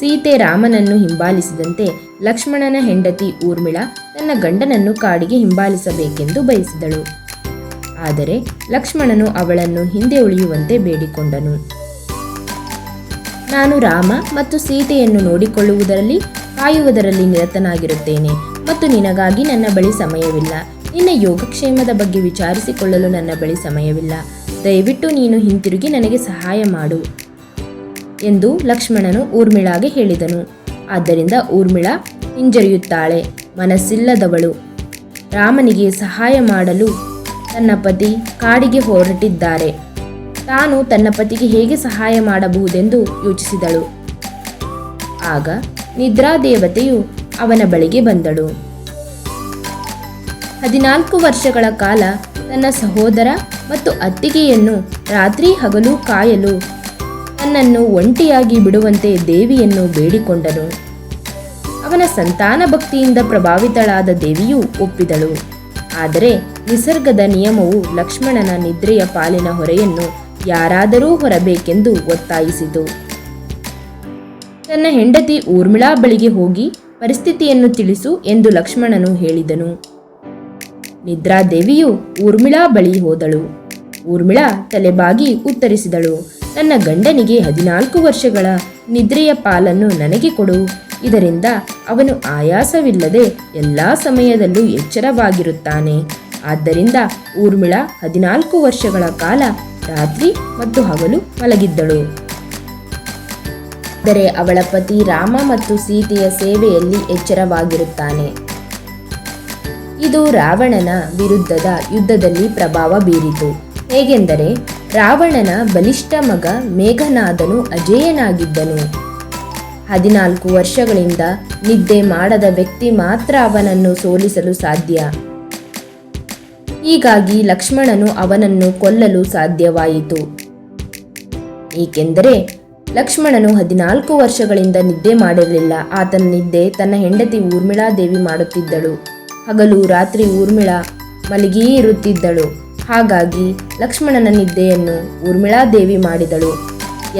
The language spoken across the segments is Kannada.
ಸೀತೆ ರಾಮನನ್ನು ಹಿಂಬಾಲಿಸಿದಂತೆ ಲಕ್ಷ್ಮಣನ ಹೆಂಡತಿ ಊರ್ಮಿಳ ತನ್ನ ಗಂಡನನ್ನು ಕಾಡಿಗೆ ಹಿಂಬಾಲಿಸಬೇಕೆಂದು ಬಯಸಿದಳು. ಆದರೆ ಲಕ್ಷ್ಮಣನು ಅವಳನ್ನು ಹಿಂದೆ ಉಳಿಯುವಂತೆ ಬೇಡಿಕೊಂಡನು. ನಾನು ರಾಮ ಮತ್ತು ಸೀತೆಯನ್ನು ನೋಡಿಕೊಳ್ಳುವುದರಲ್ಲಿ, ಕಾಯುವುದರಲ್ಲಿ ನಿರತನಾಗಿರುತ್ತೇನೆ ಮತ್ತು ನಿನಗಾಗಿ ನನ್ನ ಬಳಿ ಸಮಯವಿಲ್ಲ. ನಿನ್ನ ಯೋಗಕ್ಷೇಮದ ಬಗ್ಗೆ ವಿಚಾರಿಸಿಕೊಳ್ಳಲು ನನ್ನ ಬಳಿ ಸಮಯವಿಲ್ಲ. ದಯವಿಟ್ಟು ನೀನು ಹಿಂತಿರುಗಿ ನನಗೆ ಸಹಾಯ ಮಾಡು. ಎಂದು ಲಕ್ಷ್ಮಣನು ಊರ್ಮಿಳಾಗೆ ಹೇಳಿದನು. ಆದ್ದರಿಂದ ಊರ್ಮಿಳ ಹಿಂಜರಿಯುತ್ತಾಳೆ, ಮನಸ್ಸಿಲ್ಲದವಳು. ರಾಮನಿಗೆ ಸಹಾಯ ಮಾಡಲು ತನ್ನ ಪತಿ ಕಾಡಿಗೆ ಹೊರಟಿದ್ದಾರೆ. ತಾನು ತನ್ನ ಪತಿಗೆ ಹೇಗೆ ಸಹಾಯ ಮಾಡಬಹುದೆಂದು ಯೋಚಿಸಿದಳು. ಆಗ ನಿದ್ರಾದೇವತೆಯು ಅವನ ಬಳಿಗೆ ಬಂದಳು. ಹದಿನಾಲ್ಕು ವರ್ಷಗಳ ಕಾಲ ತನ್ನ ಸಹೋದರ ಮತ್ತು ಅತ್ತಿಗೆಯನ್ನು ರಾತ್ರಿ ಹಗಲು ಕಾಯಲು ತನ್ನನ್ನು ಒಂಟಿಯಾಗಿ ಬಿಡುವಂತೆ ದೇವಿಯನ್ನು ಬೇಡಿಕೊಂಡನು. ಅವನ ಸಂತಾನ ಭಕ್ತಿಯಿಂದ ಪ್ರಭಾವಿತಳಾದ ದೇವಿಯು ಒಪ್ಪಿದಳು. ಆದರೆ ನಿಸರ್ಗದ ನಿಯಮವು ಲಕ್ಷ್ಮಣನ ನಿದ್ರೆಯ ಪಾಲಿನ ಹೊರೆಯನ್ನು ಯಾರಾದರೂ ಹೊರಬೇಕೆಂದು ಒತ್ತಾಯಿಸಿತು. ತನ್ನ ಹೆಂಡತಿ ಊರ್ಮಿಳಾ ಬಳಿಗೆ ಹೋಗಿ ಪರಿಸ್ಥಿತಿಯನ್ನು ತಿಳಿಸು ಎಂದು ಲಕ್ಷ್ಮಣನು ಹೇಳಿದನು. ನಿದ್ರಾದೇವಿಯು ಊರ್ಮಿಳಾ ಬಳಿ ಹೋದಳು. ಊರ್ಮಿಳಾ ತಲೆಬಾಗಿ ಉತ್ತರಿಸಿದಳು. ನನ್ನ ಗಂಡನಿಗೆ ಹದಿನಾಲ್ಕು ವರ್ಷಗಳ ನಿದ್ರೆಯ ಪಾಲನ್ನು ನನಗೆ ಕೊಡು. ಇದರಿಂದ ಅವನು ಆಯಾಸವಿಲ್ಲದೆ ಎಲ್ಲ ಸಮಯದಲ್ಲೂ ಎಚ್ಚರವಾಗಿರುತ್ತಾನೆ. ಆದ್ದರಿಂದ ಊರ್ಮಿಳ ಹದಿನಾಲ್ಕು ವರ್ಷಗಳ ಕಾಲ ರಾತ್ರಿ ಮತ್ತು ಹಗಲು ಮಲಗಿದ್ದಳು. ಆದರೆ ಅವಳ ಪತಿ ರಾಮ ಮತ್ತು ಸೀತೆಯ ಸೇವೆಯಲ್ಲಿ ಎಚ್ಚರವಾಗಿರುತ್ತಾನೆ. ಇದು ರಾವಣನ ವಿರುದ್ಧದ ಯುದ್ಧದಲ್ಲಿ ಪ್ರಭಾವ ಬೀರಿತು. ಹೇಗೆಂದರೆ ರಾವಣನ ಬಲಿಷ್ಠ ಮಗ ಮೇಘನಾದನು ಅಜೇಯನಾಗಿದ್ದನು. ಹದಿನಾಲ್ಕು ವರ್ಷಗಳಿಂದ ನಿದ್ದೆ ಮಾಡದ ವ್ಯಕ್ತಿ ಮಾತ್ರ ಅವನನ್ನು ಸೋಲಿಸಲು ಸಾಧ್ಯ. ಹೀಗಾಗಿ ಲಕ್ಷ್ಮಣನು ಅವನನ್ನು ಕೊಲ್ಲಲು ಸಾಧ್ಯವಾಯಿತು. ಏಕೆಂದರೆ ಲಕ್ಷ್ಮಣನು ಹದಿನಾಲ್ಕು ವರ್ಷಗಳಿಂದ ನಿದ್ದೆ ಮಾಡಿರಲಿಲ್ಲ. ಆತನ ನಿದ್ದೆ ತನ್ನ ಹೆಂಡತಿ ಊರ್ಮಿಳಾದೇವಿ ಮಾಡುತ್ತಿದ್ದಳು. ಹಗಲು ರಾತ್ರಿ ಊರ್ಮಿಳಾ ಮಲಗಿಯೇ ಇರುತ್ತಿದ್ದಳು. ಹಾಗಾಗಿ ಲಕ್ಷ್ಮಣನ ನಿದ್ದೆಯನ್ನು ಊರ್ಮಿಳಾದೇವಿ ಮಾಡಿದಳು.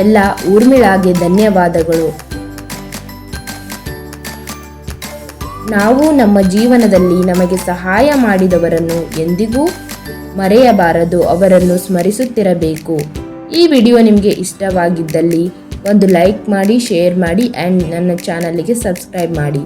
ಎಲ್ಲ ಊರ್ಮಿಳಾಗೆ ಧನ್ಯವಾದಗಳು. ನಾವು ನಮ್ಮ ಜೀವನದಲ್ಲಿ ನಮಗೆ ಸಹಾಯ ಮಾಡಿದವರನ್ನು ಎಂದಿಗೂ ಮರೆಯಬಾರದು, ಅವರನ್ನು ಸ್ಮರಿಸುತ್ತಿರಬೇಕು. ಈ ವಿಡಿಯೋ ನಿಮಗೆ ಇಷ್ಟವಾಗಿದ್ದಲ್ಲಿ ಒಂದು ಲೈಕ್ ಮಾಡಿ, ಶೇರ್ ಮಾಡಿ ಆ್ಯಂಡ್ ನನ್ನ ಚಾನಲ್ಗೆ ಸಬ್ಸ್ಕ್ರೈಬ್ ಮಾಡಿ.